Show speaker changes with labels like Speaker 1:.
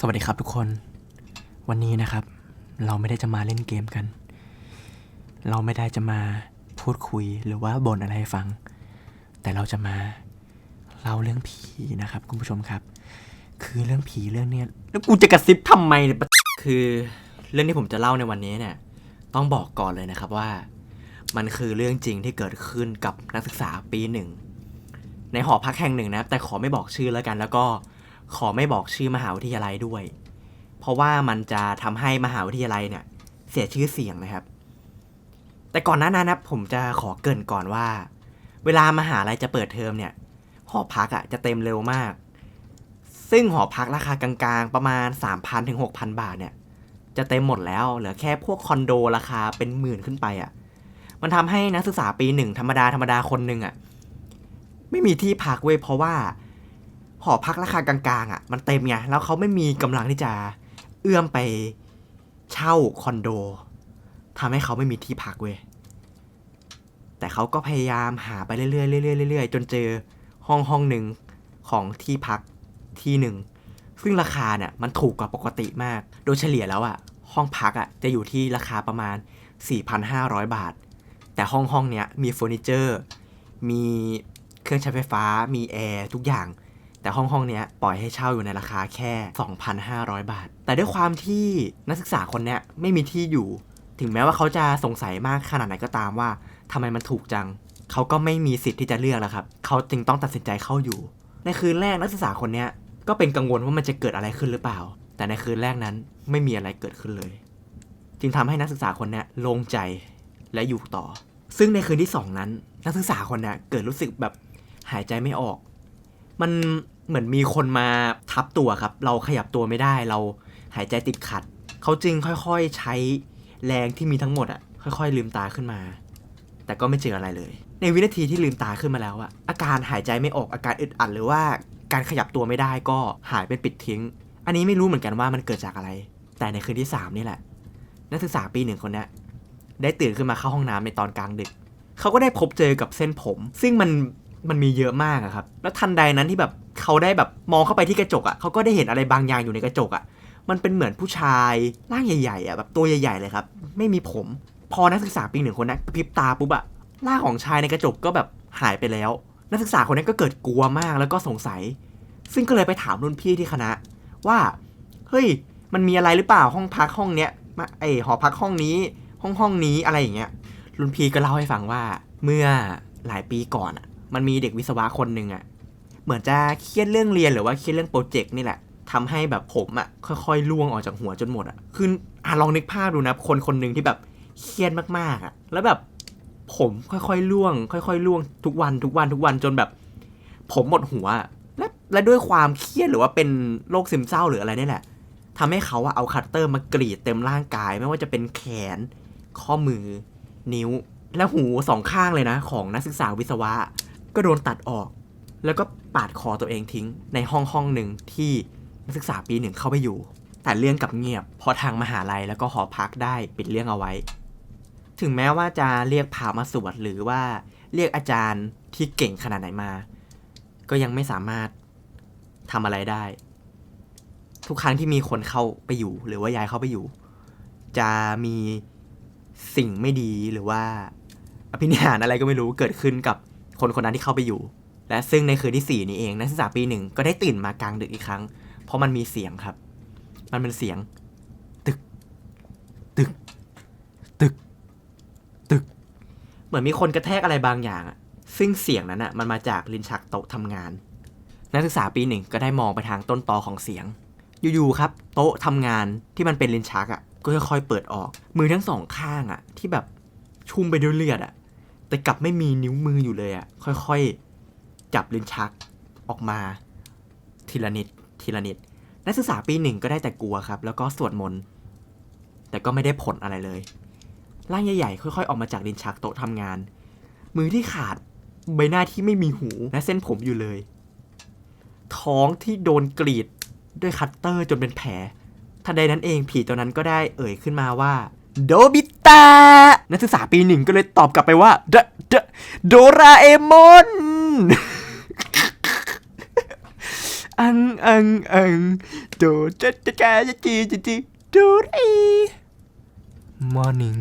Speaker 1: สวัสดีครับทุกคน วันนี้นะครับ เราไม่ได้จะมาเล่นเกมกัน เราไม่ได้จะมาพูดคุยหรือว่าบ่นอะไรให้ฟัง แต่เราจะมาเล่าเรื่องผีนะครับ คุณผู้ชมครับ คือเรื่องผีเรื่องเนี้ยแล้วกูจะกระซิบทำไมเนี่ยคือเรื่องที่ผมจะเล่าในวันนี้เนี่ย ต้องบอกก่อนเลยนะครับว่า มันคือเรื่องจริงที่เกิดขึ้นกับนักศึกษาปีหนึ่งในหอพักแห่งหนึ่งนะครับแต่ขอไม่บอกชื่อแล้วกันแล้วก็ ขอไม่บอกชื่อมหาวิทยาลัยด้วย เพราะว่ามันจะทำให้มหาวิทยาลัยเนี่ย เสียชื่อเสียงนะครับ แต่ก่อนหน้านั้นนะผมจะขอเกินก่อนว่า เวลามหาลัยจะเปิดเทอมเนี่ย หอพักอะ่ะจะเต็มเร็วมาก ซึ่งหอพักราคากลางๆ ประมาณ 3,000ถึง6,000 บาทเนี่ย จะเต็มหมดแล้ว เหลือแค่พวกคอนโดราคาเป็นหมื่นขึ้นไปอะ่ะ มันทำให้นักศึกษาปีหนึ่งธรรมดาธรรมดาคนหนึ่งอะไม่มีที่พักเว้ยเพราะว่า หอพักราคากลางๆอะ มันเต็มไง แล้วเขาไม่มีกำลังที่จะเอื้อมไปเช่าคอนโดทำให้เขาไม่มีที่พักเว้ย แต่เขาก็พยายามหาไปเรื่อยๆเรื่อยๆเรื่อยๆจนเจอห้องห้องหนึ่งของที่พักที่หนึ่ง ซึ่งราคาเนี่ยมันถูกกว่าปกติมาก โดยเฉลี่ยแล้วอะ ห้องพักอะจะอยู่ที่ราคาประมาณ 4,500 บาท แต่ห้องห้องเนี้ยมีเฟอร์นิเจอร์ มีเครื่องใช้ไฟฟ้า มีแอร์ทุกอย่าง แต่ห้องห้องเนี้ยปล่อยให้เช่าอยู่ในราคาแค่ 2,500 บาท แต่ด้วยความที่นักศึกษาคนเนี้ยไม่มีที่อยู่ ถึงแม้ว่าเขาจะสงสัยมากขนาดไหนก็ตามว่าทำไมมันถูกจัง เขาก็ไม่มีสิทธิ์ที่จะเลือกแล้วครับ เขาจึงต้องตัดสินใจเข้าอยู่ ในคืนแรกนักศึกษาคนเนี้ยก็เป็นกังวลว่ามันจะเกิดอะไรขึ้นหรือเปล่า แต่ในคืนแรกนั้นไม่มีอะไรเกิดขึ้นเลย จึงทำให้นักศึกษาคนเนี้ยโล่งใจและอยู่ต่อ ซึ่งในคืนที่สองนั้น นักศึกษาคนเนี้ยเกิดรู้สึกแบบหายใจไม่ออก มันเหมือนมีคนมาทับตัวครับ เราขยับตัวไม่ได้เราหายใจติดขัด เขาจึงค่อยๆใช้แรงที่มีทั้งหมดอะค่อยๆ ลืมตาขึ้นมา แต่ก็ไม่เจออะไรเลย ในวินาทีที่ลืมตาขึ้นมาแล้วอะอาการหายใจไม่ออกอาการอึดอัดหรือว่าการขยับตัวไม่ได้ก็หายเป็นปิดทิ้ง อันนี้ไม่รู้เหมือนกันว่ามันเกิดจากอะไร แต่ในคืนที่สามนี่แหละ นักศึกษาปีหนึ่งคนนี้ได้ตื่นขึ้นมาเข้าห้องน้ำในตอนกลางดึก เขาก็ได้พบเจอกับเส้นผม ซึ่งมัน มันมีเยอะมากอะครับ แล้วทันใดนั้นที่แบบเขาได้แบบมองเข้าไปที่กระจกอะเขาก็ได้เห็นอะไรบางอย่างอยู่ในกระจกอะมันเป็นเหมือนผู้ชายร่างใหญ่ๆอะแบบตัวใหญ่ๆเลยครับ ไม่มีผม พอนักศึกษาปีหนึ่งคนนั้นพริบตาปุ๊บอะร่างของชายในกระจกก็แบบหายไปแล้ว นักศึกษาคนนั้นก็เกิดกลัวมากแล้วก็สงสัย ซึ่งก็เลยไปถามรุ่นพี่ที่คณะ ว่าเฮ้ยมันมีอะไรหรือเปล่าห้องพักห้องเนี้ยมาไอหอพักห้องนี้ ห้องห้องนี้อะไรอย่างเงี้ยรุ่นพี่ก็เล่าให้ฟังว่าเมื่อหลายปีก่อนอะ มันมีเด็กวิศวะคนหนึ่งอะเหมือนจะเครียดเรื่องเรียนหรือว่าเครียดเรื่องโปรเจกต์นี่แหละทำให้แบบผมอะค่อยๆล่วงออกจากหัวจนหมดอะคืออะลองนึกภาพดูนะ คนคนหนึ่งที่แบบเครียดมากๆอะแล้วแบบผมค่อยๆล่วง ค่อยๆล่วงทุกวันทุกวันทุกวันจนแบบ ผมหมดหัวอะและและด้วยความเครียดหรือว่าเป็นโรคซึมเศร้าหรืออะไรนี่แหละทำให้เขาอะเอาคัตเตอร์มากรีดเต็มร่างกาย ไม่ว่าจะเป็นแขน ข้อมือ นิ้ว และหูสองข้างเลยนะ ของนักศึกษาวิศวะ ก็โดนตัดออก แล้วก็ปาดคอตัวเองทิ้ง ในห้องห้องหนึ่งที่นักศึกษาปีหนึ่งเข้าไปอยู่ แต่เรื่องกับเงียบเพราะทางมหาลัยแล้วก็หอพักได้ปิดเรื่องเอาไว้ ถึงแม้ว่าจะเรียกพามาสวดหรือว่าเรียกอาจารย์ที่เก่งขนาดไหนมา ก็ยังไม่สามารถทำอะไรได้ ทุกครั้งที่มีคนเข้าไปอยู่ หรือว่าย้ายเข้าไปอยู่ จะมีสิ่งไม่ดีหรือว่าอภินิหารอะไรก็ไม่รู้เกิดขึ้นกับ คนคนนั้นที่เข้าไปอยู่ และซึ่งในคืนที่สี่นี้เองนักศึกษาปีหนึ่งก็ได้ตื่นมากลางดึกอีกครั้ง เพราะมันมีเสียงครับ มันเป็นเสียง ตึก ตึก ตึก ตึก เหมือนมีคนกระแทกอะไรบางอย่างอะซึ่งเสียงนั้นอะมันมาจากลิ้นชักโต๊ะทำงาน นักศึกษาปีหนึ่งก็ได้มองไปทางต้นตอของเสียง อยู่ๆครับ โต๊ะทำงานที่มันเป็นลิ้นชักอะก็ค่อยๆเปิดออก มือทั้งสองข้างอะที่แบบชุ่มไปด้วยเลือดอะ แต่กลับไม่มีนิ้วมืออยู่เลยอะ่ะค่อยๆ จับลิ้นชักออกมา ทีละนิด ทีละนิด นักศึกษาปีหนึ่งก็ได้แต่กลัวครับ แล้วก็สวดมนต์แต่ก็ไม่ได้ผลอะไรเลย ร่างใหญ่ๆ ค่อยๆ ออกมาจากลิ้นชักโต๊ะทำงาน มือที่ขาด ใบหน้าที่ไม่มีหู และเส้นผมอยู่เลย ท้องที่โดนกรีดด้วยคัตเตอร์จนเป็นแผลทันใดนั้นเองผีตัวนั้นก็ได้เอ่ยขึ้นมาว่า โดบิตะนักศึกษาปีหนึ่งก็เลยตอบกลับไปว่าเดเดโดราเอมอนอังอังอังโดจะจะจะจะจีจะจีดูอี morning